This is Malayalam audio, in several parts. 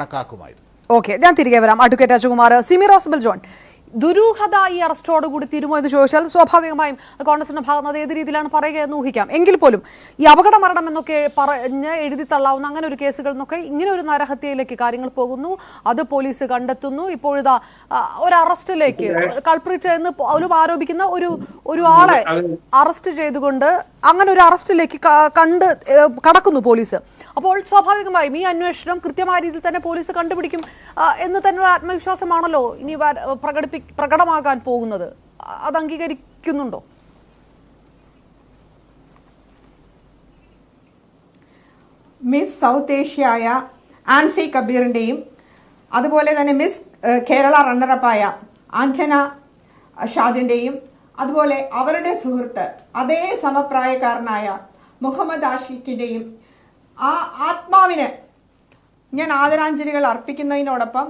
കണക്കാക്കുമായിരുന്നു ഓക്കെ ഞാൻ തിരികെ വരാം. അഡ്വക്കേറ്റ് രാജകുമാർ സിമി റോസ്ബൽ ജോൺ. ദുരൂഹത ഈ അറസ്റ്റോട് കൂടി തീരുമോ എന്ന് ചോദിച്ചാൽ സ്വാഭാവികമായും കോൺഗ്രസിന്റെ ഭാഗത്ത് ഏത് രീതിയിലാണ് പറയുക എന്ന് ഊഹിക്കാം. എങ്കിൽ പോലും ഈ അപകട മരണം എന്നൊക്കെ പറഞ്ഞ് എഴുതി തള്ളാവുന്ന അങ്ങനെ ഒരു കേസുകൾ എന്നൊക്കെ ഇങ്ങനെ ഒരു നരഹത്യയിലേക്ക് കാര്യങ്ങൾ പോകുന്നു. അത് പോലീസ് കണ്ടെത്തുന്നു. ഇപ്പോഴത്തെ ഒരു അറസ്റ്റിലേക്ക് കൾപ്രിറ്റ് എന്ന് പോലും ആരോപിക്കുന്ന ഒരു ഒരു ആളെ അറസ്റ്റ് ചെയ്തുകൊണ്ട് അങ്ങനെ ഒരു അറസ്റ്റിലേക്ക് കണ്ട് കടക്കുന്നു പോലീസ്. അപ്പോൾ സ്വാഭാവികമായും ഈ അന്വേഷണം കൃത്യമായ രീതിയിൽ തന്നെ പോലീസ് കണ്ടുപിടിക്കും എന്ന് തന്നെ ഒരു ആത്മവിശ്വാസമാണല്ലോ ഇനി പ്രകടിപ്പി പ്രകടമാകാൻ പോകുന്നത്. അത് അംഗീകരിക്കുന്നുണ്ടോ? മിസ് സൗത്ത് ഏഷ്യയായ ആൻസി കബീറിന്റെയും അതുപോലെ തന്നെ മിസ് കേരള റണ്ണറപ്പായ ആഞ്ചന ഷാജിന്റെയും അതുപോലെ അവരുടെ സുഹൃത്ത് അതേ സമപ്രായക്കാരനായ മുഹമ്മദ് ആഷിഖിന്റെയും ആ ആത്മാവിന് ഞാൻ ആദരാഞ്ജലികൾ അർപ്പിക്കുന്നതിനോടൊപ്പം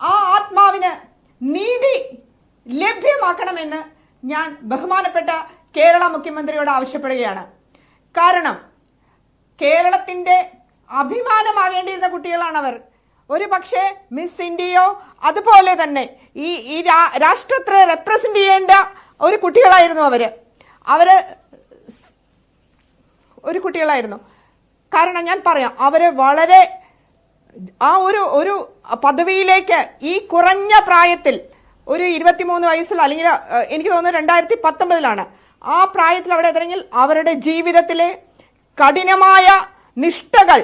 ആ ആത്മാവിന് നീതി ലഭ്യമാക്കണമെന്ന് ഞാൻ ബഹുമാനപ്പെട്ട കേരള മുഖ്യമന്ത്രിയോട് ആവശ്യപ്പെടുകയാണ്. കാരണം കേരളത്തിന്റെ അഭിമാനമാകേണ്ടിയിരുന്ന കുട്ടികളാണവർ. ഒരു പക്ഷേ മിസ് ഇന്ത്യയോ അതുപോലെ തന്നെ ഈ ഈ രാഷ്ട്രത്തെ റെപ്രസെന്റ് ചെയ്യേണ്ട ഒരു കുട്ടികളായിരുന്നു അവർ. അവർ ഒരു കുട്ടികളായിരുന്നു. കാരണം ഞാൻ പറയാം അവർ വളരെ ആ ഒരു ഒരു പദവിയിലേക്ക് ഈ കുറഞ്ഞ പ്രായത്തിൽ ഒരു ഇരുപത്തിമൂന്ന് വയസ്സിൽ അല്ലെങ്കിൽ എനിക്ക് തോന്നുന്നു രണ്ടായിരത്തി പത്തൊമ്പതിലാണ് ആ പ്രായത്തിൽ അവിടെ എത്തണമെങ്കിൽ അവരുടെ ജീവിതത്തിലെ കഠിനമായ നിഷ്ഠകൾ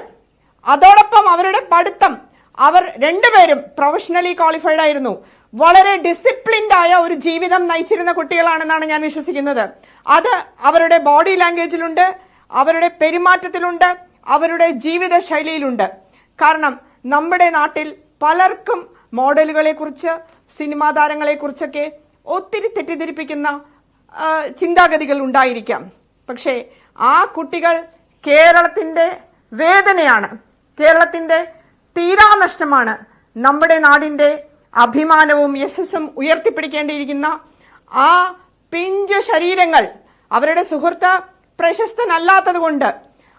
അതോടൊപ്പം അവരുടെ പഠിത്തം അവർ രണ്ടുപേരും പ്രൊഫഷണലി ക്വാളിഫൈഡ് ആയിരുന്നു. വളരെ ഡിസിപ്ലിൻഡ് ആയ ഒരു ജീവിതം നയിച്ചിരുന്ന കുട്ടികളാണെന്നാണ് ഞാൻ വിശ്വസിക്കുന്നത്. അത് അവരുടെ ബോഡി ലാംഗ്വേജിലുണ്ട് അവരുടെ പെരുമാറ്റത്തിലുണ്ട് അവരുടെ ജീവിത ശൈലിയിലുണ്ട്. കാരണം നമ്മുടെ നാട്ടിൽ പലർക്കും മോഡലുകളെ കുറിച്ച് സിനിമാ താരങ്ങളെ കുറിച്ചൊക്കെ ഒത്തിരി തെറ്റിദ്ധരിപ്പിക്കുന്ന ചിന്താഗതികൾ ഉണ്ടായിരിക്കാം. പക്ഷേ ആ കുട്ടികൾ കേരളത്തിന്റെ വേദനയാണ്. കേരളത്തിന്റെ തീരാനഷ്ടമാണ്. നമ്മുടെ നാടിന്റെ അഭിമാനവും യശസ്സും ഉയർത്തിപ്പിടിക്കേണ്ടിയിരിക്കുന്ന ആ പിഞ്ച് ശരീരങ്ങൾ അവരുടെ സുഹൃത്ത് പ്രശസ്തനല്ലാത്തത് കൊണ്ട്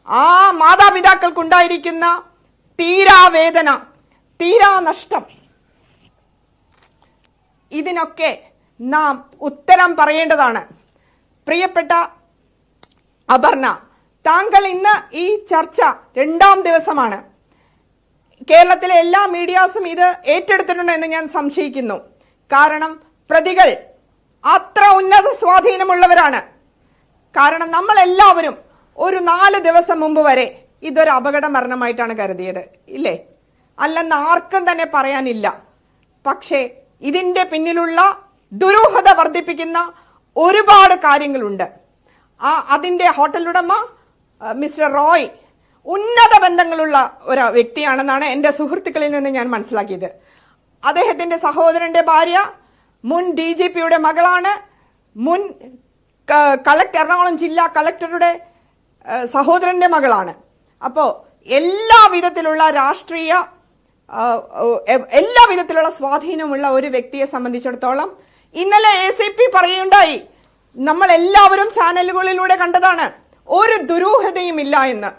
ആ മാതാപിതാക്കൾക്കുണ്ടായിരിക്കുന്ന തീരാവേദന തീരാനഷ്ടം. ഇതിനൊക്കെ നാം ഉത്തരം പറയേണ്ടതാണ്. പ്രിയപ്പെട്ട അപർണ താങ്കൾ ഇന്ന് ഈ ചർച്ച രണ്ടാം ദിവസമാണ്. കേരളത്തിലെ എല്ലാ മീഡിയാസും ഇത് ഏറ്റെടുത്തിട്ടുണ്ട് എന്ന് ഞാൻ സംശയിക്കുന്നു. കാരണം പ്രതികൾ അത്ര ഉന്നത സ്വാധീനമുള്ളവരാണ്. കാരണം നമ്മളെല്ലാവരും ഒരു നാല് ദിവസം മുമ്പ് വരെ ഇതൊരു അപകട മരണമായിട്ടാണ് കരുതിയത്. ഇല്ലേ? അല്ലെന്ന് ആർക്കും തന്നെ പറയാനില്ല. പക്ഷേ ഇതിന്റെ പിന്നിലുള്ള ദുരൂഹത വർദ്ധിപ്പിക്കുന്ന ഒരുപാട് കാര്യങ്ങളുണ്ട്. ആ അതിന്റെ ഹോട്ടലുടമ മിസ്റ്റർ റോയ് ഉന്നത ബന്ധങ്ങളുള്ള ഒരു വ്യക്തിയാണെന്നാണ് എന്റെ സുഹൃത്തുക്കളിൽ നിന്ന് ഞാൻ മനസ്സിലാക്കിയത്. അദ്ദേഹത്തിന്റെ സഹോദരന്റെ ഭാര്യ മുൻ ഡി ജി പിയുടെ മകളാണ് മുൻ കളക്ടർ എറണാകുളം ജില്ലാ കളക്ടറുടെ സഹോദരന്റെ മകളാണ്. അപ്പോൾ എല്ലാ വിധത്തിലുള്ള രാഷ്ട്രീയ എല്ലാ വിധത്തിലുള്ള സ്വാധീനമുള്ള ഒരു വ്യക്തിയെ സംബന്ധിച്ചിടത്തോളം ഇന്നലെ എ സി പി പറയുണ്ടായി നമ്മൾ എല്ലാവരും ചാനലുകളിലൂടെ കണ്ടതാണ് ഒരു ദുരൂഹതയും ഇല്ല എന്ന്.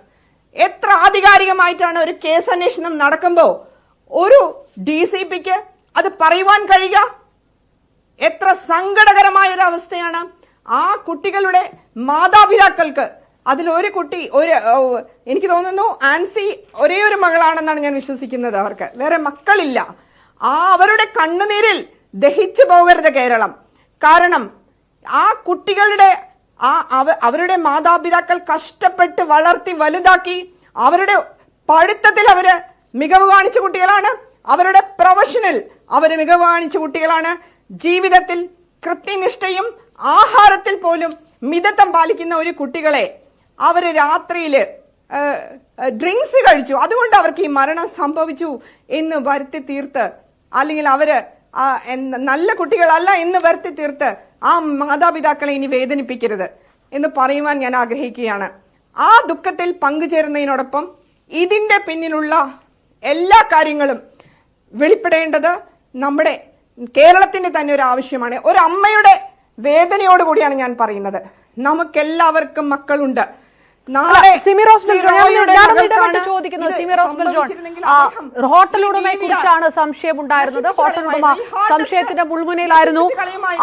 എത്ര ആധികാരികമായിട്ടാണ് ഒരു കേസ് അന്വേഷണം നടക്കുമ്പോൾ ഒരു ഡി സി പിക്ക് അത് പറയുവാൻ കഴിയുക? എത്ര സങ്കടകരമായ ഒരു അവസ്ഥയാണ്. ആ കുട്ടികളുടെ മാതാപിതാക്കൾക്ക് അതിൽ ഒരു കുട്ടി ഒരു എനിക്ക് തോന്നുന്നു ആൻസി ഒരേ ഒരു മകളാണെന്നാണ് ഞാൻ വിശ്വസിക്കുന്നത് അവർക്ക്. വേറെ മക്കളില്ല. ആ അവരുടെ കണ്ണുനീരിൽ ദഹിച്ചു പോകരുത് കേരളം. കാരണം ആ കുട്ടികളുടെ ആ അവ അവരുടെ മാതാപിതാക്കൾ കഷ്ടപ്പെട്ട് വളർത്തി വലുതാക്കി അവരുടെ പഠിത്തത്തിൽ അവർ മികവ് കാണിച്ച കുട്ടികളാണ്. അവരുടെ പ്രൊഫഷനിൽ അവർ മികവ് കാണിച്ച കുട്ടികളാണ്. ജീവിതത്തിൽ കൃത്യനിഷ്ഠയും ആഹാരത്തിൽ പോലും മിതത്വം പാലിക്കുന്ന ഒരു കുട്ടികളെ അവർ രാത്രിയിൽ ഡ്രിങ്ക്സ് കഴിച്ചു. അതുകൊണ്ട് അവർക്ക് ഈ മരണം സംഭവിച്ചു എന്ന് വരുത്തി തീർത്ത് അല്ലെങ്കിൽ അവർ നല്ല കുട്ടികളല്ല എന്ന് വരുത്തി തീർത്ത് ആ മാതാപിതാക്കളെ ഇനി വേദനിപ്പിക്കരുത് എന്ന് പറയുവാൻ ഞാൻ ആഗ്രഹിക്കുകയാണ്. ആ ദുഃഖത്തിൽ പങ്കുചേരുന്നതിനോടൊപ്പം ഇതിന്റെ പിന്നിലുള്ള എല്ലാ കാര്യങ്ങളും വെളിപ്പെടേണ്ടത് നമ്മുടെ കേരളത്തിന്റെ തന്നെ ഒരു ആവശ്യമാണ്. ഒരു അമ്മയുടെ വേദനയോടുകൂടിയാണ് ഞാൻ പറയുന്നത്. നമുക്കെല്ലാവർക്കും മക്കളുണ്ട്. ഹോട്ടൽ ഉടമയെ കുറിച്ചാണ് സംശയം ഉണ്ടായിരുന്നത് ഹോട്ടൽ ഉടമ സംശയത്തിന്റെ മുൾമുനയിലായിരുന്നു.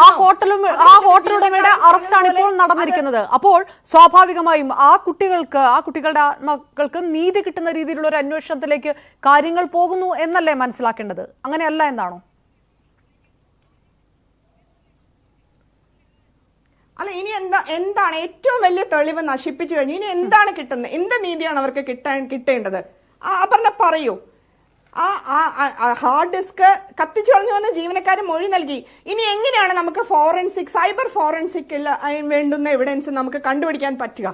ആ ഹോട്ടൽ ഹോട്ടലും ആ ഹോട്ടൽ ഉടമയുടെ അറസ്റ്റാണ് ഇപ്പോൾ നടന്നിരിക്കുന്നത്. അപ്പോൾ സ്വാഭാവികമായും ആ കുട്ടികൾക്ക് ആ കുട്ടികളുടെ ആത്മാക്കൾക്ക് നീതി കിട്ടുന്ന രീതിയിലുള്ള ഒരു അന്വേഷണത്തിലേക്ക് കാര്യങ്ങൾ പോകുന്നു എന്നല്ലേ മനസ്സിലാക്കേണ്ടത്? അങ്ങനെയല്ല എന്നാണോ അല്ല ഇനി എന്താ എന്താണ് ഏറ്റവും വലിയ തെളിവ് നശിപ്പിച്ചു കഴിഞ്ഞു? ഇനി എന്താണ് കിട്ടുന്നത്? എന്ത് നീതിയാണ് അവർക്ക് കിട്ടാൻ കിട്ടേണ്ടത്? ആ അപർണ പറയൂ. ആ ഹാർഡ് ഡിസ്ക് കത്തിച്ചു കളഞ്ഞു വന്ന ജീവനക്കാർ മൊഴി നൽകി. ഇനി എങ്ങനെയാണ് നമുക്ക് ഫോറൻസിക് സൈബർ ഫോറൻസിക് വേണ്ടുന്ന എവിഡൻസ് നമുക്ക് കണ്ടുപിടിക്കാൻ പറ്റുക?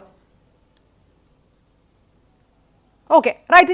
Okay right